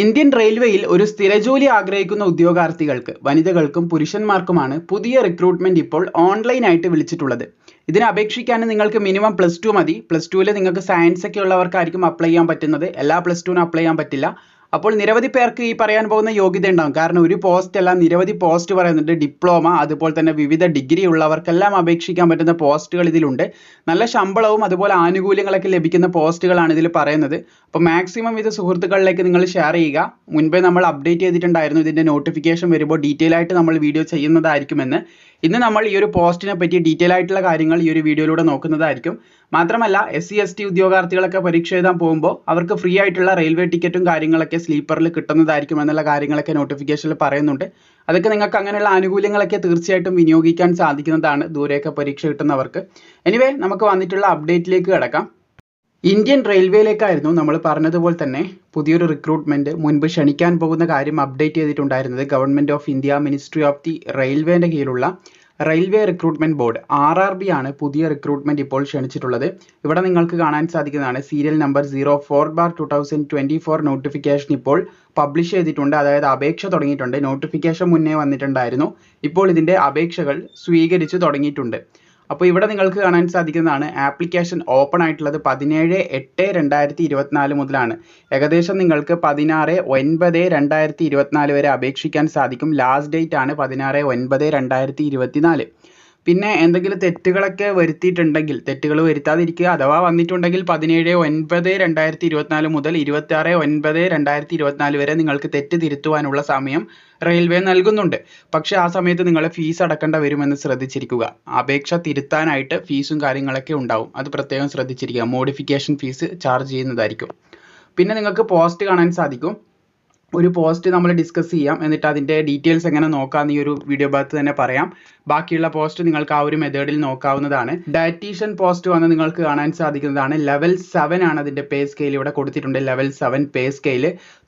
Indian റെയിൽവേയിൽ ഒരു സ്ഥിരജോലി ആഗ്രഹിക്കുന്ന ഉദ്യോഗാർത്ഥികൾക്ക് വനിതകൾക്കും പുരുഷന്മാർക്കുമാണ് പുതിയ റിക്രൂട്ട്മെന്റ് ഇപ്പോൾ ഓൺലൈനായിട്ട് വിളിച്ചിട്ടുള്ളത്. ഇതിന് അപേക്ഷിക്കാൻ നിങ്ങൾക്ക് മിനിമം പ്ലസ് ടു മതി. പ്ലസ് ടുവിൽ നിങ്ങൾക്ക് സയൻസ് ഒക്കെ ഉള്ളവർക്കായിരിക്കും അപ്ലൈ ചെയ്യാൻ പറ്റുന്നത്. എല്ലാ പ്ലസ് ടുവിനും അപ്ലൈ ചെയ്യാൻ പറ്റില്ല. അപ്പോൾ നിരവധി പേർക്ക് ഈ പറയാൻ പോകുന്ന യോഗ്യത ഉണ്ടാകും. കാരണം ഒരു പോസ്റ്റ് അല്ല നിരവധി പോസ്റ്റ് പറയുന്നുണ്ട്. ഡിപ്ലോമ അതുപോലെ തന്നെ വിവിധ ഡിഗ്രി ഉള്ളവർക്കെല്ലാം അപേക്ഷിക്കാൻ പറ്റുന്ന പോസ്റ്റുകൾ ഇതിലുണ്ട്. നല്ല ശമ്പളവും അതുപോലെ ആനുകൂല്യങ്ങളൊക്കെ ലഭിക്കുന്ന പോസ്റ്റുകളാണ് ഇതിൽ പറയുന്നത്. അപ്പോൾ മാക്സിമം ഇത് സുഹൃത്തുക്കളിലേക്ക് നിങ്ങൾ ഷെയർ ചെയ്യുക. മുൻപേ നമ്മൾ അപ്ഡേറ്റ് ചെയ്തിട്ടുണ്ടായിരുന്നു. ഇതിന്റെ നോട്ടിഫിക്കേഷൻ വരുമ്പോൾ ഡീറ്റെയിൽ ആയിട്ട് നമ്മൾ വീഡിയോ ചെയ്യുന്നതായിരിക്കുമെന്ന്. ഇന്ന് നമ്മൾ ഈ ഒരു പോസ്റ്റിനെ പറ്റി ഡീറ്റെയിൽ ആയിട്ടുള്ള കാര്യങ്ങൾ ഈ ഒരു വീഡിയോയിലൂടെ നോക്കുന്നതായിരിക്കും. മാത്രമല്ല എസ് സി എസ് ടി ഉദ്യോഗാർത്ഥികളൊക്കെ പരീക്ഷ എഴുതാൻ പോകുമ്പോൾ അവർക്ക് ഫ്രീ ആയിട്ടുള്ള റെയിൽവേ ടിക്കറ്റും കാര്യങ്ങളൊക്കെ സ്ലീപ്പറിൽ കിട്ടുന്നതായിരിക്കും എന്നുള്ള കാര്യങ്ങളൊക്കെ നോട്ടിഫിക്കേഷനിൽ പറയുന്നുണ്ട്. അതൊക്കെ നിങ്ങൾക്ക് അങ്ങനെയുള്ള ആനുകൂല്യങ്ങളൊക്കെ തീർച്ചയായിട്ടും വിനിയോഗിക്കാൻ സാധിക്കുന്നതാണ് ദൂരെയൊക്കെ പരീക്ഷ കിട്ടുന്നവർക്ക്. എനിവേ നമുക്ക് വന്നിട്ടുള്ള അപ്ഡേറ്റിലേക്ക് കിടക്കാം. ഇന്ത്യൻ റെയിൽവേയിലേക്കായിരുന്നു നമ്മൾ പറഞ്ഞതുപോലെ തന്നെ പുതിയൊരു റിക്രൂട്ട്മെന്റ് മുൻപ് ക്ഷണിക്കാൻ പോകുന്ന കാര്യം അപ്ഡേറ്റ് ചെയ്തിട്ടുണ്ടായിരുന്നത് government of India ministry of the റെയിൽവേന്റെ കീഴിലുള്ള railway recruitment board R R B ആണ് പുതിയ റിക്രൂട്ട്മെന്റ് ഇപ്പോൾ ക്ഷണിച്ചിട്ടുള്ളത്. ഇവിടെ നിങ്ങൾക്ക് കാണാൻ സാധിക്കുന്നതാണ് serial number zero four bar two thousand twenty four notification ഇപ്പോൾ പബ്ലിഷ് ചെയ്തിട്ടുണ്ട്. അതായത് അപേക്ഷ തുടങ്ങിയിട്ടുണ്ട്. നോട്ടിഫിക്കേഷൻ മുന്നേ വന്നിട്ടുണ്ടായിരുന്നു. ഇപ്പോൾ ഇതിന്റെ അപേക്ഷകൾ സ്വീകരിച്ചു തുടങ്ങിയിട്ടുണ്ട്. അപ്പോൾ ഇവിടെ നിങ്ങൾക്ക് കാണാൻ സാധിക്കുന്നതാണ് ആപ്ലിക്കേഷൻ ഓപ്പൺ ആയിട്ടുള്ളത് പതിനേഴ് എട്ട് രണ്ടായിരത്തി ഇരുപത്തിനാല് മുതലാണ്. ഏകദേശം നിങ്ങൾക്ക് പതിനാറ് ഒൻപത് രണ്ടായിരത്തി ഇരുപത്തിനാല് വരെ അപേക്ഷിക്കാൻ സാധിക്കും. ലാസ്റ്റ് ഡേറ്റ് ആണ് പതിനാറ് ഒൻപത് രണ്ടായിരത്തി ഇരുപത്തിനാല്. പിന്നെ എന്തെങ്കിലും തെറ്റുകളൊക്കെ വരുത്തിയിട്ടുണ്ടെങ്കിൽ തെറ്റുകൾ വരുത്താതിരിക്കുക അഥവാ വന്നിട്ടുണ്ടെങ്കിൽ പതിനേഴ് ഒൻപത് രണ്ടായിരത്തി ഇരുപത്തിനാല് മുതൽ ഇരുപത്തി ആറ് ഒൻപത് രണ്ടായിരത്തി ഇരുപത്തിനാല് വരെ നിങ്ങൾക്ക് തെറ്റ് തിരുത്തുവാനുള്ള സമയം റെയിൽവേ നൽകുന്നുണ്ട്. പക്ഷെ ആ സമയത്ത് നിങ്ങൾ ഫീസ് അടക്കേണ്ട വരുമെന്ന് ശ്രദ്ധിച്ചിരിക്കുക. അപേക്ഷ തിരുത്താനായിട്ട് ഫീസും കാര്യങ്ങളൊക്കെ ഉണ്ടാവും. അത് പ്രത്യേകം ശ്രദ്ധിച്ചിരിക്കുക. മോഡിഫിക്കേഷൻ ഫീസ് ചാർജ് ചെയ്യുന്നതായിരിക്കും. പിന്നെ നിങ്ങൾക്ക് പോസ്റ്റ് കാണാൻ സാധിക്കും. ഒരു പോസ്റ്റ് നമ്മൾ ഡിസ്കസ് ചെയ്യാം. എന്നിട്ട് അതിന്റെ ഡീറ്റെയിൽസ് എങ്ങനെ നോക്കാമെന്ന് ഈ ഒരു വീഡിയോ ഭാഗത്ത് തന്നെ പറയാം. ബാക്കിയുള്ള പോസ്റ്റ് നിങ്ങൾക്ക് ആ ഒരു മെത്തേഡിൽ നോക്കാവുന്നതാണ്. ഡയറ്റീഷ്യൻ പോസ്റ്റ് വന്ന് നിങ്ങൾക്ക് കാണാൻ സാധിക്കുന്നതാണ്. ലെവൽ സെവൻ ആണ് അതിന്റെ പേ സ്കെയിൽ ഇവിടെ കൊടുത്തിട്ടുണ്ട്. ലെവൽ സെവൻ പേ സ്കെയിൽ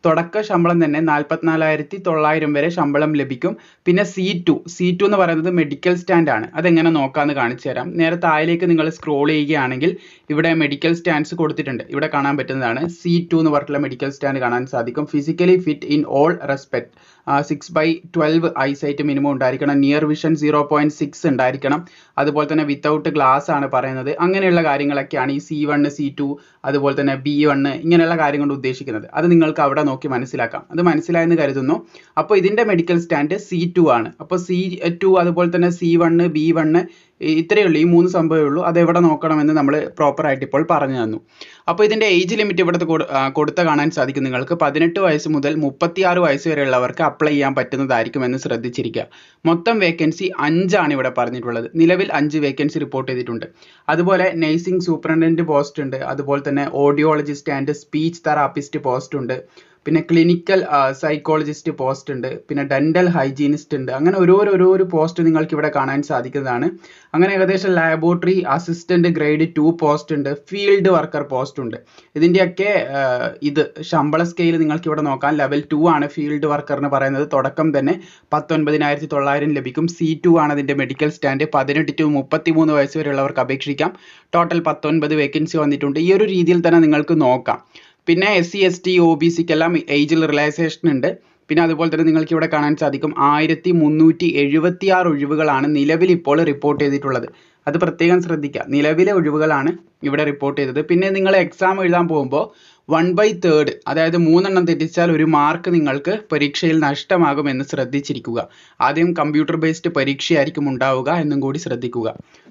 തുടക്ക ശമ്പളം തന്നെ നാൽപ്പത്തിനാലായിരത്തി തൊള്ളായിരം വരെ ശമ്പളം ലഭിക്കും. പിന്നെ സി ടു സി ടു എന്ന് പറയുന്നത് മെഡിക്കൽ സ്റ്റാൻഡ് ആണ്. അതെങ്ങനെ നോക്കാമെന്ന് കാണിച്ചു തരാം. നേരെ താഴേക്ക് നിങ്ങൾ സ്ക്രോൾ ചെയ്യുകയാണെങ്കിൽ ഇവിടെ മെഡിക്കൽ സ്റ്റാൻഡ്സ് കൊടുത്തിട്ടുണ്ട്. ഇവിടെ കാണാൻ പറ്റുന്നതാണ്. സി ടു എന്ന് പറഞ്ഞിട്ടുള്ള മെഡിക്കൽ സ്റ്റാൻഡ് കാണാൻ സാധിക്കും. Physically in all respect. Six by twelve eyesight minimum ഉണ്ടായിരിക്കണം. Near vision zero point six ഉണ്ടായിരിക്കണം. അതുപോലെ തന്നെ വിത്തൗട്ട് ഗ്ലാസ് ആണ് പറയുന്നത്. അങ്ങനെയുള്ള കാര്യങ്ങളൊക്കെയാണ് ഈ സി വൺ സി ടു അതുപോലെ തന്നെ ബി വൺ ഇങ്ങനെയുള്ള കാര്യം കൊണ്ട് ഉദ്ദേശിക്കുന്നത്. അത് നിങ്ങൾക്ക് അവിടെ നോക്കി മനസ്സിലാക്കാം. അത് മനസ്സിലായെന്ന് കരുതുന്നു. അപ്പോൾ ഇതിന്റെ മെഡിക്കൽ സ്റ്റാൻഡ് സി ടു ആണ്. അപ്പോൾ സി ടു അതുപോലെ തന്നെ സി വണ്ണ് ബി വണ്ണ് ഇത്രയേ ഉള്ളൂ. ഈ മൂന്ന് സംഭവമേ ഉള്ളൂ. അത് എവിടെ നോക്കണമെന്ന് നമ്മൾ ആയിട്ട് ഇപ്പോൾ പറഞ്ഞു തന്നു. അപ്പോൾ ഇതിന്റെ ഏജ് ലിമിറ്റ് ഇവിടുത്തെ കൊടുത്ത കാണാൻ സാധിക്കും നിങ്ങൾക്ക്. പതിനെട്ട് വയസ്സ് മുതൽ മുപ്പത്തിയാറ് വയസ്സ് വരെയുള്ളവർക്ക് അപ്ലൈ ചെയ്യാൻ പറ്റുന്നതായിരിക്കും എന്ന് ശ്രദ്ധിച്ചിരിക്കുക. മൊത്തം വേക്കൻസി അഞ്ചാണ് ഇവിടെ പറഞ്ഞിട്ടുള്ളത്. നിലവിൽ അഞ്ച് വേക്കൻസി റിപ്പോർട്ട് ചെയ്തിട്ടുണ്ട്. അതുപോലെ നഴ്സിംഗ് സൂപ്രണ്ടന്റ് പോസ്റ്റ് ഉണ്ട്. അതുപോലെ തന്നെ audiologist and speech therapist post ഉണ്ട്. പിന്നെ ക്ലിനിക്കൽ സൈക്കോളജിസ്റ്റ് പോസ്റ്റ് ഉണ്ട് പിന്നെ ഡെന്റൽ ഹൈജീനിസ്റ്റ് ഉണ്ട്. അങ്ങനെ ഓരോരോ ഓരോരോ പോസ്റ്റ് നിങ്ങൾക്ക് ഇവിടെ കാണാൻ സാധിക്കുന്നതാണ്. അങ്ങനെ ഏകദേശം laboratory assistant grade two post ഉണ്ട് ഫീൽഡ് വർക്കർ പോസ്റ്റ് ഉണ്ട്. ഇതിന്റെയൊക്കെ ഇത് ശമ്പള സ്കെയിൽ നിങ്ങൾക്ക് ഇവിടെ നോക്കാം. ലെവൽ ടു ആണ് ഫീൽഡ് വർക്കർ എന്ന് പറയുന്നത്. തുടക്കം തന്നെ പത്തൊൻപതിനായിരത്തി തൊള്ളായിരം ലഭിക്കും. സി ടു ആണ് അതിന്റെ മെഡിക്കൽ സ്റ്റാൻഡ് പതിനെട്ട് ടു മുപ്പത്തി മൂന്ന് വയസ്സ് വരെയുള്ളവർക്ക് അപേക്ഷിക്കാം. ടോട്ടൽ പത്തൊൻപത് വേക്കൻസി വന്നിട്ടുണ്ട്. ഈ ഒരു രീതിയിൽ തന്നെ നിങ്ങൾക്ക് നോക്കാം. പിന്നെ S C S T O B സിക്കെല്ലാം ഏജിൽ റിലാക്സേഷൻ ഉണ്ട്. പിന്നെ അതുപോലെ തന്നെ നിങ്ങൾക്ക് ഇവിടെ കാണാൻ സാധിക്കും ആയിരത്തി മുന്നൂറ്റി എഴുപത്തി ആറ് ഒഴിവുകളാണ് നിലവിൽ ഇപ്പോൾ റിപ്പോർട്ട് ചെയ്തിട്ടുള്ളത്. അത് പ്രത്യേകം ശ്രദ്ധിക്കുക നിലവിലെ ഒഴിവുകളാണ് ഇവിടെ റിപ്പോർട്ട് ചെയ്തത്. പിന്നെ നിങ്ങൾ എക്സാം എഴുതാൻ പോകുമ്പോൾ വൺ ബൈ തേർഡ് അതായത് മൂന്നെണ്ണം തെറ്റിച്ചാൽ ഒരു മാർക്ക് നിങ്ങൾക്ക് പരീക്ഷയിൽ നഷ്ടമാകുമെന്ന് ശ്രദ്ധിച്ചിരിക്കുക. ആദ്യം കമ്പ്യൂട്ടർ ബേസ്ഡ് പരീക്ഷയായിരിക്കും ഉണ്ടാവുക എന്നും കൂടി ശ്രദ്ധിക്കുക.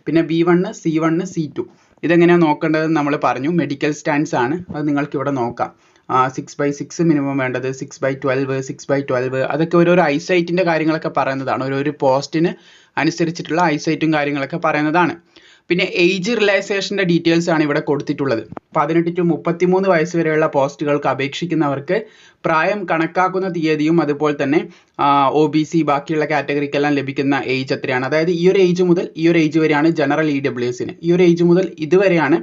പിന്നെ B one C one C two ഇതെങ്ങനെയാണ് നോക്കേണ്ടതെന്ന് നമ്മൾ പറഞ്ഞു. മെഡിക്കൽ സ്റ്റാൻഡ്സ് ആണ്. അത് നിങ്ങൾക്ക് ഇവിടെ നോക്കാം. സിക്സ് ബൈ സിക്സ് മിനിമം വേണ്ടത് six by twelve six by twelve അതൊക്കെ ഓരോരോ ഐസൈറ്റിന്റെ കാര്യങ്ങളൊക്കെ പറയുന്നതാണ്. ഓരോരോ പോസ്റ്റിന് അനുസരിച്ചിട്ടുള്ള ഐസൈറ്റും കാര്യങ്ങളൊക്കെ പറയുന്നതാണ്. പിന്നെ ഏജ് റിലാക്സേഷന്റെ ഡീറ്റെയിൽസ് ആണ് ഇവിടെ കൊടുത്തിട്ടുള്ളത്. പതിനെട്ട് ടു മുപ്പത്തിമൂന്ന് വയസ്സ് വരെയുള്ള പോസ്റ്റുകൾക്ക് അപേക്ഷിക്കുന്നവർക്ക് പ്രായം കണക്കാക്കുന്ന തീയതിയും അതുപോലെ തന്നെ ഒ ബി സി ബാക്കിയുള്ള കാറ്റഗറിക്കെല്ലാം ലഭിക്കുന്ന ഏജ് എത്രയാണ്? അതായത് ഈ ഒരു ഏജ് മുതൽ ഈ ഒരു ഏജ് വരെയാണ് ജനറൽ ഇ ഡബ്ല്യു എസിന് ഈ ഒരു ഏജ് മുതൽ ഇതുവരെയാണ്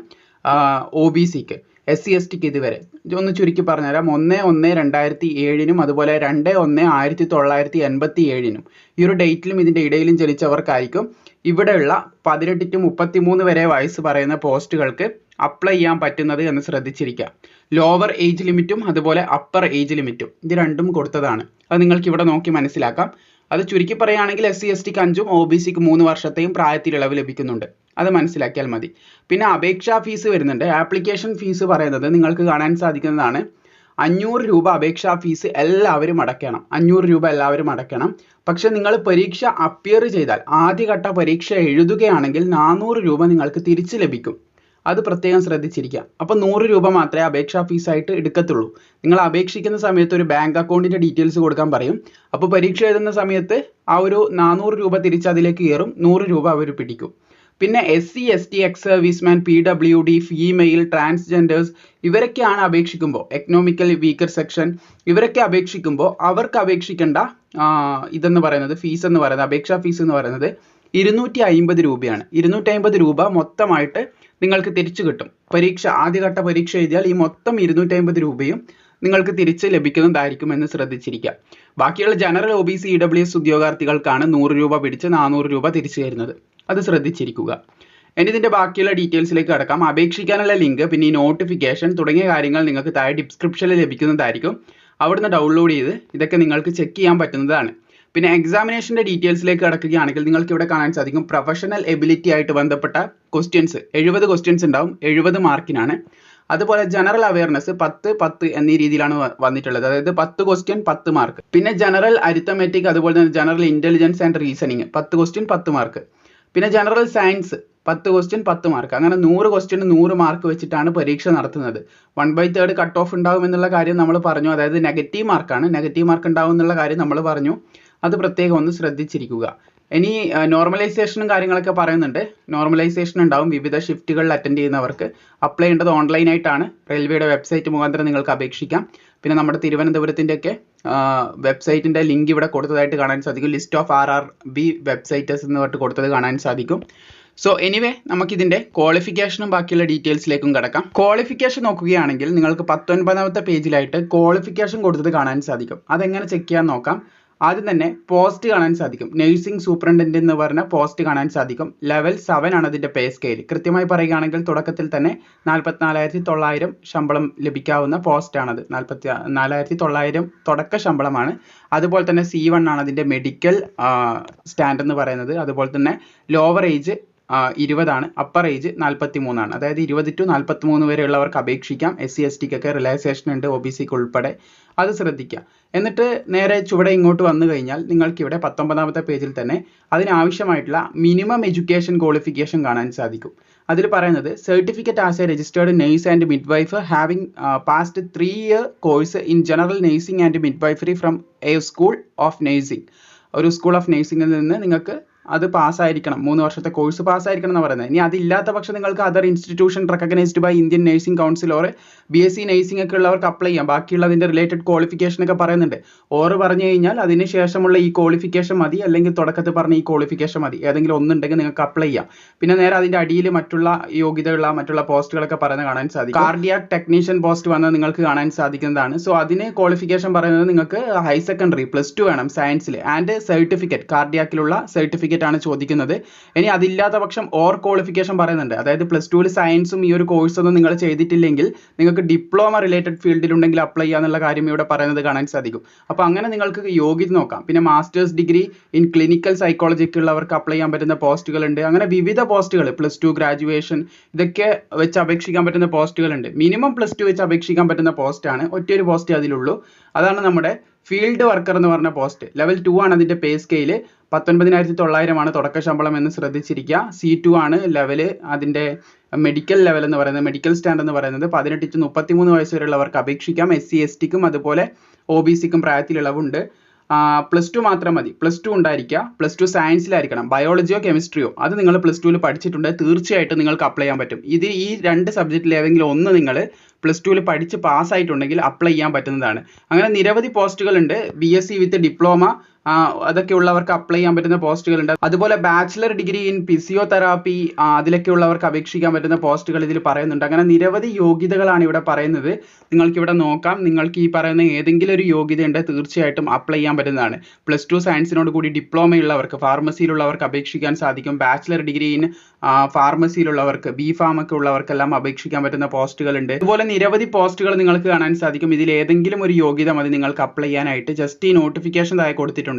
ഒ ബി സിക്ക് എസ് സി എസ് ടിക്ക് ഇതുവരെ ഒന്ന് ചുരുക്കി പറഞ്ഞുതരാം. ഒന്ന് ഒന്ന് രണ്ടായിരത്തി ഏഴിനും അതുപോലെ രണ്ട് ഒന്ന് ആയിരത്തി തൊള്ളായിരത്തി എൺപത്തി ഏഴിനും ഈ ഒരു ഡേറ്റിലും ഇതിന്റെ ഇടയിലും ജനിച്ചവർക്കായിരിക്കും. ഇവിടെയുള്ള പതിനെട്ട് ടു മുപ്പത്തിമൂന്ന് വരെ വയസ്സ് പറയുന്ന പോസ്റ്റുകൾക്ക് അപ്ലൈ ചെയ്യാൻ പറ്റുന്നത് എന്ന് ശ്രദ്ധിച്ചിരിക്കുക. ലോവർ ഏജ് ലിമിറ്റും അതുപോലെ അപ്പർ ഏജ് ലിമിറ്റും. ഇത് രണ്ടും കൊടുത്തതാണ്. അത് നിങ്ങൾക്ക് ഇവിടെ നോക്കി മനസ്സിലാക്കാം. അത് ചുരുക്കി പറയുകയാണെങ്കിൽ എസ് സി എസ് ടിക്ക് അഞ്ചും ഒ ബി സിക്ക് മൂന്ന് വർഷത്തെയും പ്രായത്തിൽ ഇളവ് ലഭിക്കുന്നുണ്ട്. അത് മനസ്സിലാക്കിയാൽ മതി. പിന്നെ അപേക്ഷാ ഫീസ് വരുന്നുണ്ട്. ആപ്ലിക്കേഷൻ ഫീസ് പറയുന്നത് നിങ്ങൾക്ക് കാണാൻ സാധിക്കുന്നതാണ്. അഞ്ഞൂറ് രൂപ അപേക്ഷാ ഫീസ് എല്ലാവരും അടയ്ക്കണം. അഞ്ഞൂറ് രൂപ എല്ലാവരും അടയ്ക്കണം. പക്ഷെ നിങ്ങൾ പരീക്ഷ അപ്പിയർ ചെയ്താൽ ആദ്യഘട്ട പരീക്ഷ എഴുതുകയാണെങ്കിൽ നാനൂറ് രൂപ നിങ്ങൾക്ക് തിരിച്ച് ലഭിക്കും. അത് പ്രത്യേകം ശ്രദ്ധിച്ചിരിക്കുക. അപ്പോൾ നൂറ് രൂപ മാത്രമേ അപേക്ഷാ ഫീസായിട്ട് എടുക്കത്തുള്ളൂ. നിങ്ങൾ അപേക്ഷിക്കുന്ന സമയത്ത് ഒരു ബാങ്ക് അക്കൗണ്ടിന്റെ ഡീറ്റെയിൽസ് കൊടുക്കാൻ പറയും. അപ്പോൾ പരീക്ഷ എഴുതുന്ന സമയത്ത് ആ ഒരു നാനൂറ് രൂപ തിരിച്ച് അതിലേക്ക് കയറും. നൂറ് രൂപ അവർ പിടിക്കും. പിന്നെ S C S T ex serviceman P W D female transgenders ഇവരൊക്കെയാണ് അപേക്ഷിക്കുമ്പോൾ എക്കണോമിക്കൽ വീക്കർ സെക്ഷൻ ഇവരൊക്കെ അപേക്ഷിക്കുമ്പോൾ അവർക്ക് അപേക്ഷിക്കേണ്ട ഇതെന്ന് പറയുന്നത് ഫീസ് എന്ന് പറയുന്നത് അപേക്ഷാ ഫീസ് എന്ന് പറയുന്നത് ഇരുന്നൂറ്റി അമ്പത് രൂപയാണ്. ഇരുന്നൂറ്റി അമ്പത് രൂപ മൊത്തമായിട്ട് നിങ്ങൾക്ക് തിരിച്ചു കിട്ടും. പരീക്ഷ ആദ്യഘട്ട പരീക്ഷ എഴുതിയാൽ ഈ മൊത്തം ഇരുന്നൂറ്റി അമ്പത് രൂപയും നിങ്ങൾക്ക് തിരിച്ച് ലഭിക്കുന്നതായിരിക്കും എന്ന് ശ്രദ്ധിച്ചിരിക്കുക ബാക്കിയുള്ള general O B C E W S ഉദ്യോഗാർത്ഥികൾക്കാണ് നൂറ് രൂപ പിടിച്ച് നാനൂറ് രൂപ തിരിച്ചു തരുന്നത്. അത് ശ്രദ്ധിച്ചിരിക്കുക. ഇനി ഇതിന്റെ ബാക്കിയുള്ള ഡീറ്റെയിൽസിലേക്ക് കടക്കാം. അപേക്ഷിക്കാനുള്ള ലിങ്ക് പിന്നെ ഈ നോട്ടിഫിക്കേഷൻ തുടങ്ങിയ കാര്യങ്ങൾ നിങ്ങൾക്ക് താഴെ ഡിസ്ക്രിപ്ഷനിൽ ലഭിക്കുന്നതായിരിക്കും. അവിടുന്ന് ഡൗൺലോഡ് ചെയ്ത് ഇതൊക്കെ നിങ്ങൾക്ക് ചെക്ക് ചെയ്യാൻ പറ്റുന്നതാണ്. പിന്നെ എക്സാമിനേഷന്റെ ഡീറ്റെയിൽസിലേക്ക് കടക്കുകയാണെങ്കിൽ നിങ്ങൾക്ക് ഇവിടെ കാണാൻ സാധിക്കും. പ്രൊഫഷണൽ എബിലിറ്റി ആയിട്ട് ബന്ധപ്പെട്ട ക്വസ്റ്റ്യൻസ് എഴുപത് ക്വസ്റ്റ്യൻസ് ഉണ്ടാവും. എഴുപത് മാർക്കിനാണ്. അതുപോലെ ജനറൽ അവയർനെസ് പത്ത് പത്ത് എന്നീ രീതിയിലാണ് വന്നിട്ടുള്ളത്. അതായത് പത്ത് ക്വസ്റ്റ്യൻ പത്ത് മാർക്ക് പിന്നെ ജനറൽ അരിത്തമെറ്റിക് അതുപോലെ തന്നെ ജനറൽ ഇന്റലിജൻസ് ആൻഡ് റീസണിങ് പത്ത് ക്വസ്റ്റ്യൻ പത്ത് മാർക്ക് പിന്നെ ജനറൽ സയൻസ് പത്ത് ക്വസ്റ്റ്യൻ പത്ത് മാർക്ക് അങ്ങനെ നൂറ് ക്വസ്റ്റ്യന് നൂറ് മാർക്ക് വെച്ചിട്ടാണ് പരീക്ഷ നടത്തുന്നത്. One by third cut off ഉണ്ടാവും എന്നുള്ള കാര്യം നമ്മൾ പറഞ്ഞു. അതായത് നെഗറ്റീവ് മാർക്കാണ് നെഗറ്റീവ് മാർക്ക് ഉണ്ടാവും എന്നുള്ള കാര്യം നമ്മൾ പറഞ്ഞു. അത് പ്രത്യേകം ഒന്ന് ശ്രദ്ധിച്ചിരിക്കുക. ഇനി നോർമലൈസേഷനും കാര്യങ്ങളൊക്കെ പറയുന്നുണ്ട്. നോർമലൈസേഷൻ ഉണ്ടാവും. വിവിധ ഷിഫ്റ്റുകളിൽ അറ്റൻഡ് ചെയ്യുന്നവർക്ക് അപ്ലൈ ചെയ്യേണ്ടത് ഓൺലൈനായിട്ടാണ് റെയിൽവേയുടെ വെബ്സൈറ്റ് മുഖാന്തരം നിങ്ങൾക്ക് അപേക്ഷിക്കാം. പിന്നെ നമ്മുടെ തിരുവനന്തപുരത്തിന്റെയൊക്കെ വെബ്സൈറ്റിന്റെ ലിങ്ക് ഇവിടെ കൊടുത്തതായിട്ട് കാണാൻ സാധിക്കും. List of R R B websites എന്ന് പറഞ്ഞിട്ട് കൊടുത്തത് കാണാൻ സാധിക്കും. സോ എനിവേ നമുക്കിതിന്റെ ക്വാളിഫിക്കേഷനും ബാക്കിയുള്ള ഡീറ്റെയിൽസിലേക്കും കിടക്കാം. ക്വാളിഫിക്കേഷൻ നോക്കുകയാണെങ്കിൽ നിങ്ങൾക്ക് പത്തൊൻപതാമത്തെ പേജിലായിട്ട് ക്വാളിഫിക്കേഷൻ കൊടുത്തത് കാണാൻ സാധിക്കും. അതെങ്ങനെ ചെക്ക് ചെയ്യാൻ നോക്കാം? ആദ്യം തന്നെ പോസ്റ്റ് കാണാൻ സാധിക്കും. നഴ്സിംഗ് സൂപ്രണ്ടന്റ് എന്ന് പറഞ്ഞ പോസ്റ്റ് കാണാൻ സാധിക്കും. ലെവൽ സെവൻ ആണ് അതിന്റെ പേ സ്കെയിൽ കൃത്യമായി പറയുകയാണെങ്കിൽ തുടക്കത്തിൽ തന്നെ നാൽപ്പത്തിനാലായിരത്തി തൊള്ളായിരം ശമ്പളം ലഭിക്കാവുന്ന പോസ്റ്റാണത് നാൽപ്പത്തി നാലായിരത്തി തൊള്ളായിരം തുടക്ക ശമ്പളമാണ്. അതുപോലെ തന്നെ സി വൺ ആണ് അതിന്റെ മെഡിക്കൽ സ്റ്റാൻഡ് എന്ന് പറയുന്നത്. അതുപോലെ തന്നെ ലോവർ ഏജ് ഇരുപതാണ്. അപ്പർ ഏജ് നാൽപ്പത്തി മൂന്നാണ് അതായത് ഇരുപത് ടു നാൽപ്പത്തി മൂന്ന് വരെയുള്ളവർക്ക് അപേക്ഷിക്കാം. എസ് സി എസ് ടിക്കൊക്കെ റിലാക്സേഷൻ ഉണ്ട് ഒ ബി സിക്ക് ഉൾപ്പെടെ. അത് ശ്രദ്ധിക്കുക. എന്നിട്ട് നേരെ ചുവടെ ഇങ്ങോട്ട് വന്നു കഴിഞ്ഞാൽ നിങ്ങൾക്ക് ഇവിടെ പത്തൊമ്പതാമത്തെ പേജിൽ തന്നെ അതിനാവശ്യമായിട്ടുള്ള മിനിമം എഡ്യൂക്കേഷൻ ക്വാളിഫിക്കേഷൻ കാണാൻ സാധിക്കും. അതിൽ പറയുന്നത് certificate as a registered nurse and midwife having passed three year course in general nursing and midwifery from a school of nursing ഒരു സ്കൂൾ ഓഫ് നേഴ്സിംഗിൽ നിന്ന് നിങ്ങൾക്ക് അത് പാസ്സായിരിക്കണം. മൂന്ന് വർഷത്തെ കോഴ്സ് പാസ്സായിരിക്കണം എന്ന് പറയുന്നത്. ഇനി അതില്ലാത്ത പക്ഷം നിങ്ങൾക്ക് other institution recognised by Indian nursing council or B S C nursing ഒക്കെ ഉള്ളവർക്ക് അപ്ലൈ ചെയ്യാം. ബാക്കിയുള്ളതിന്റെ റിലേറ്റഡ് ക്വാളിഫിക്കേഷൻ ഒക്കെ പറയുന്നുണ്ട്. ഓർ പറഞ്ഞു കഴിഞ്ഞാൽ അതിന് ശേഷമുള്ള ഈ ക്വാളിഫിക്കേഷൻ മതി. അല്ലെങ്കിൽ തുടക്കത്തിൽ പറഞ്ഞ ഈ ക്വാളിഫിക്കേഷൻ മതി. ഏതെങ്കിലും ഒന്നുണ്ടെങ്കിൽ നിങ്ങൾക്ക് അപ്ലൈ ചെയ്യാം. പിന്നെ നേരെ അതിന്റെ അടിയിൽ മറ്റുള്ള യോഗ്യതയുള്ള മറ്റുള്ള പോസ്റ്റുകളൊക്കെ പറയുന്നത് കാണാൻ സാധിക്കും. കാർഡിയാക് ടെക്നീഷ്യൻ പോസ്റ്റ് വന്നത് നിങ്ങൾക്ക് കാണാൻ സാധിക്കുന്നതാണ്. സോ അതിന് ക്വാളിഫിക്കേഷൻ പറയുന്നത് നിങ്ങൾക്ക് ഹൈ സെക്കൻഡറി പ്ലസ് ടു വേണം സയൻസിൽ ആൻഡ് സർട്ടിഫിക്കറ്റ് കാർഡിയാക്കിലുള്ള സർട്ടിഫിക്കറ്റ് ആണ് ചോദിക്കുന്നത്. ഇനി അതില്ലാത്ത പക്ഷം ഓർ ക്വാളിഫിക്കേഷൻ പറയുന്നുണ്ട്. അതായത് പ്ലസ് ടുവിൽ സയൻസും ഈ ഒരു കോഴ്സൊന്നും നിങ്ങൾ ചെയ്തിട്ടില്ലെങ്കിൽ നിങ്ങൾക്ക് ഡിപ്ലോമ റിലേറ്റഡ് ഫീൽഡിലുണ്ടെങ്കിൽ അപ്ലൈ ചെയ്യാന്നുള്ള കാര്യം ഇവിടെ പറയുന്നത് കാണാൻ സാധിക്കും. അപ്പോൾ അങ്ങനെ നിങ്ങൾക്ക് യോഗ്യത നോക്കാം. പിന്നെ മാസ്റ്റേഴ്സ് ഡിഗ്രി ഇൻ ക്ലിനിക്കൽ സൈക്കോളജിക്ക് ഉള്ളവർക്ക് അപ്ലൈ ചെയ്യാൻ പറ്റുന്ന പോസ്റ്റുകൾ ഉണ്ട് അങ്ങനെ വിവിധ പോസ്റ്റുകൾ പ്ലസ് ടു ഗ്രാജുവേഷൻ ഇതൊക്കെ വെച്ച് അപേക്ഷിക്കാൻ പറ്റുന്ന പോസ്റ്റുകൾ ഉണ്ട് മിനിമം പ്ലസ് ടു വെച്ച് അപേക്ഷിക്കാൻ പറ്റുന്ന പോസ്റ്റാണ് ഒറ്റയൊരു പോസ്റ്റ് അതിലുള്ളൂ. അതാണ് നമ്മുടെ ഫീൽഡ് വർക്കർ എന്ന് പറഞ്ഞ പോസ്റ്റ് ലെവൽ ടു ആണ് അതിന്റെ പേ സ്കെയിൽ പത്തൊൻപതിനായിരത്തി തൊള്ളായിരമാണ് തുടക്ക ശമ്പളം എന്ന് ശ്രദ്ധിച്ചിരിക്കുക. സി ടു ആണ് ലെവൽ അതിന്റെ മെഡിക്കൽ ലെവൽ എന്ന് പറയുന്നത് മെഡിക്കൽ സ്റ്റാൻഡ് എന്ന് പറയുന്നത്. പതിനെട്ട് ടു മുപ്പത്തിമൂന്ന് വയസ്സ് വരെയുള്ളവർക്ക് അപേക്ഷിക്കാം. എസ് സി എസ് ടിക്കും അതുപോലെ ഒ ബി സിക്കും പ്രായത്തിൽ ഇളവുണ്ട് പ്ലസ് ടു മാത്രം മതി. പ്ലസ് ടു ഉണ്ടായിരിക്കുക. പ്ലസ് ടു സയൻസിലായിരിക്കണം ബയോളജിയോ കെമിസ്ട്രിയോ അത് നിങ്ങൾ പ്ലസ് ടുവിൽ പഠിച്ചിട്ടുണ്ട്. തീർച്ചയായിട്ടും നിങ്ങൾക്ക് അപ്ലൈ ചെയ്യാൻ പറ്റും. ഇത് ഈ രണ്ട് സബ്ജക്റ്റിൽ ഏതെങ്കിലും ഒന്ന് നിങ്ങൾ പ്ലസ് ടുവിൽ പഠിച്ച് പാസ്സായിട്ടുണ്ടെങ്കിൽ അപ്ലൈ ചെയ്യാൻ പറ്റുന്നതാണ്. അങ്ങനെ നിരവധി പോസ്റ്റുകളുണ്ട് B S C with diploma അതൊക്കെ ഉള്ളവർക്ക് അപ്ലൈ ചെയ്യാൻ പറ്റുന്ന പോസ്റ്റുകളുണ്ട് അതുപോലെ ബാച്ചിലർ ഡിഗ്രി ഇൻ ഫിസിയോതെറാപ്പി അതിലൊക്കെ ഉള്ളവർക്ക് അപേക്ഷിക്കാൻ പറ്റുന്ന പോസ്റ്റുകൾ ഇതിൽ പറയുന്നുണ്ട്. അങ്ങനെ നിരവധി യോഗ്യതകളാണ് ഇവിടെ പറയുന്നത്. നിങ്ങൾക്ക് ഇവിടെ നോക്കാം. നിങ്ങൾക്ക് ഈ പറയുന്ന ഏതെങ്കിലും ഒരു യോഗ്യത ഉണ്ട് തീർച്ചയായിട്ടും അപ്ലൈ ചെയ്യാൻ പറ്റുന്നതാണ്. പ്ലസ് ടു സയൻസിനോട് കൂടി ഡിപ്ലോമ ഉള്ളവർക്ക് ഫാർമസിയിലുള്ളവർക്ക് അപേക്ഷിക്കാൻ സാധിക്കും. ബാച്ചിലർ ഡിഗ്രി ഇൻ ഫാർമസിയിലുള്ളവർക്ക് ബി ഫാം ഒക്കെ ഉള്ളവർക്കെല്ലാം അപേക്ഷിക്കാൻ പറ്റുന്ന പോസ്റ്റുകളുണ്ട് അതുപോലെ നിരവധി പോസ്റ്റുകൾ നിങ്ങൾക്ക് കാണാൻ സാധിക്കും. ഇതിൽ ഏതെങ്കിലും ഒരു യോഗ്യത മതി നിങ്ങൾക്ക് അപ്ലൈ ചെയ്യാനായിട്ട്. ജസ്റ്റ് ഈ നോട്ടിഫിക്കേഷൻ താഴെ കൊടുത്തിട്ടുണ്ട്.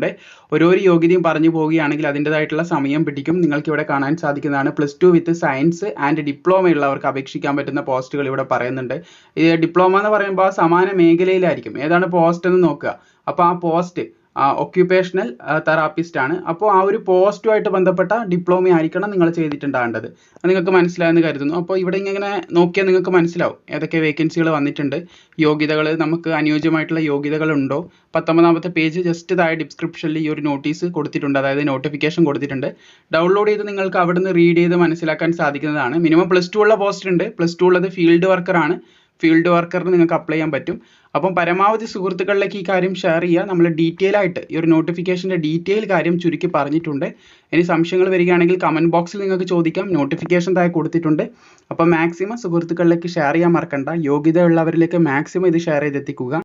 ഓരോരോ യോഗ്യതയും പറഞ്ഞു പോവുകയാണെങ്കിൽ അതിന്റെതായിട്ടുള്ള സമയം പിടിക്കും. നിങ്ങൾക്ക് ഇവിടെ കാണാൻ സാധിക്കുന്നതാണ് plus two with science and diploma ഉള്ളവർക്ക് അപേക്ഷിക്കാൻ പറ്റുന്ന പോസ്റ്റുകൾ ഇവിടെ പറയുന്നുണ്ട്. ഈ ഡിപ്ലോമ എന്ന് പറയുമ്പോൾ സമാന മേഖലയിലായിരിക്കും. ഏതാണ് പോസ്റ്റ് എന്ന് നോക്കുക. അപ്പോൾ ആ പോസ്റ്റ് ഒക്യുപ്പേഷണൽ തെറാപ്പിസ്റ്റ് ആണ്. അപ്പോൾ ആ ഒരു പോസ്റ്റുമായിട്ട് ബന്ധപ്പെട്ട ഡിപ്ലോമ ആയിരിക്കണം നിങ്ങൾ ചെയ്തിട്ടുണ്ടാകേണ്ടത്. നിങ്ങൾക്ക് മനസ്സിലായെന്ന് കരുതുന്നു. അപ്പോൾ ഇവിടെ ഇങ്ങനെ നോക്കിയാൽ നിങ്ങൾക്ക് മനസ്സിലാവും ഏതൊക്കെ വേക്കൻസികൾ വന്നിട്ടുണ്ട്. യോഗ്യതകൾ നമുക്ക് അനുയോജ്യമായിട്ടുള്ള യോഗ്യതകൾ ഉണ്ടോ? പത്തൊമ്പതാമത്തെ പേജ് ജസ്റ്റ് താഴെ ഡിസ്ക്രിപ്ഷനിൽ ഈ ഒരു നോട്ടീസ് കൊടുത്തിട്ടുണ്ട്. അതായത് നോട്ടിഫിക്കേഷൻ കൊടുത്തിട്ടുണ്ട്. ഡൗൺലോഡ് ചെയ്ത് നിങ്ങൾക്ക് അവിടുന്ന് റീഡ് ചെയ്ത് മനസ്സിലാക്കാൻ സാധിക്കുന്നതാണ്. മിനിമം പ്ലസ് ടു ഉള്ള പോസ്റ്റ് ഉണ്ട്. പ്ലസ് ടു ഉള്ളത് ഫീൽഡ് വർക്കറാണ് ഫീൽഡ് വർക്കറിന് നിങ്ങൾക്ക് അപ്ലൈ ചെയ്യാൻ പറ്റും. അപ്പം പരമാവധി സുഹൃത്തുക്കളിലേക്ക് ഈ കാര്യം ഷെയർ ചെയ്യുക. നമ്മൾ ഡീറ്റെയിൽ ആയിട്ട് ഈ ഒരു നോട്ടിഫിക്കേഷന്റെ ഡീറ്റെയിൽ കാര്യം ചുരുക്കി പറഞ്ഞിട്ടുണ്ട്. ഇനി സംശയങ്ങൾ വരികയാണെങ്കിൽ കമന്റ് ബോക്സിൽ നിങ്ങൾക്ക് ചോദിക്കാം. നോട്ടിഫിക്കേഷൻ താഴെ കൊടുത്തിട്ടുണ്ട്. അപ്പം മാക്സിമം സുഹൃത്തുക്കളിലേക്ക് ഷെയർ ചെയ്യാൻ മറക്കണ്ട. യോഗ്യത ഉള്ളവരിലേക്ക് മാക്സിമം ഇത് ഷെയർ ചെയ്തെത്തിക്കുക.